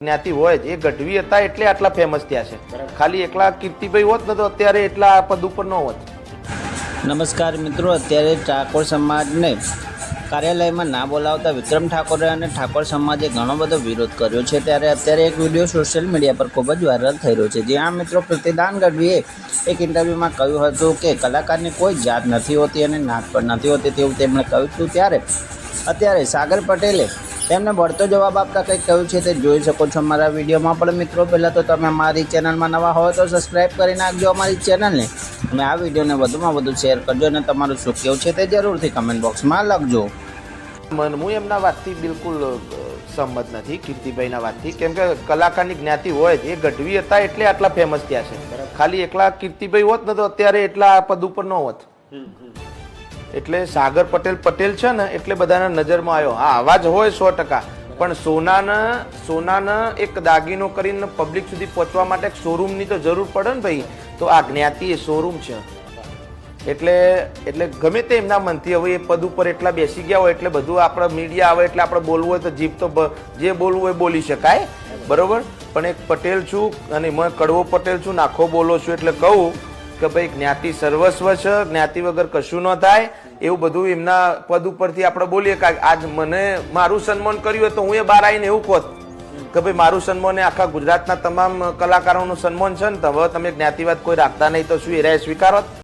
જ્ઞાતિ હોય જ એ ગઢવી હતા એટલે આટલા ફેમસ થયા છે. ખાલી એકલા કીર્તિભાઈ હોત ને તો અત્યારે એટલા પદ ઉપર ન હોત. નમસ્કાર મિત્રો અત્યારે ઠાકોર સમાજને કાર્યાલયમાં ના બોલાવતા વિક્રમ ઠાકોરે અને ઠાકોર સમાજે ઘણો બધો વિરોધ કર્યો છે. ત્યારે અત્યારે એક વીડિયો સોશિયલ મીડિયા પર ખૂબ જ વાયરલ થઈ રહ્યો છે. જ્યાં મિત્રો પ્રતિદાન ગઢવીએ એક ઇન્ટરવ્યૂમાં કહ્યું હતું કે કલાકારની કોઈ જાત નથી હોતી અને નાત પણ નથી હોતી તેવું તેમણે કહ્યું હતું. ત્યારે અત્યારે સાગર પટેલે તેમને વળતો જવાબ આપતા કંઈક કહ્યું છે તે જોઈ શકો છો અમારા વિડીયોમાં પણ મિત્રો. પહેલાં તો તમે અમારી ચેનલમાં નવા હોય તો સબસ્ક્રાઈબ કરી નાખજો અમારી ચેનલને. અને આ વિડીયોને વધુમાં વધુ શેર કરજો અને તમારું શું કેવું છે તે જરૂરથી કમેન્ટ બોક્સમાં લખજો. મન હું એમના વાતથી બિલકુલ સંમત નથી કીર્તિભાઈના વાતથી. કેમ કે કલાકારની જ્ઞાતિ હોય જ એ ગઢવી હતા એટલે આટલા ફેમસ થયા છે. ખાલી એકલા કીર્તિભાઈ હોત ને તો અત્યારે એટલા પદ ઉપર ન હોત. એટલે સાગર પટેલ પટેલ છે ને, એટલે બધાના નજરમાં આવ્યો. હા, અવાજ હોય સો ટકા, પણ સોનાના સોનાના એક દાગીનો કરીને પબ્લિક સુધી પહોંચવા માટે એક શોરૂમની તો જરૂર પડે ને ભાઈ. તો આ જ્ઞાતિ એ શોરૂમ છે. એટલે એટલે ગમે તે એમના મનથી હવે એ પદ ઉપર એટલા બેસી ગયા હોય, એટલે બધું આપણે મીડિયા આવે, એટલે આપણે બોલવું હોય તો જીભ તો જે બોલવું હોય બોલી શકાય. બરોબર? પણ એક પટેલ છું અને મેં કડવો પટેલ છું નાખો બોલો છું એટલે કહું કે ભાઈ જ્ઞાતિ સર્વસ્વ છે, જ્ઞાતિ વગર કશું ન થાય. એવું બધું એમના પદ ઉપરથી આપણે બોલીએ કે આજ મને મારું સન્માન કર્યું હોય તો હું એ બહાર આવીને એવું કહું. કે ભાઈ મારું સન્માન એ આખા ગુજરાતના તમામ કલાકારોનું સન્માન છે ને હવે તમે જ્ઞાતિવાદ કોઈ રાખતા નહીં તો શું એ રહે સ્વીકારો?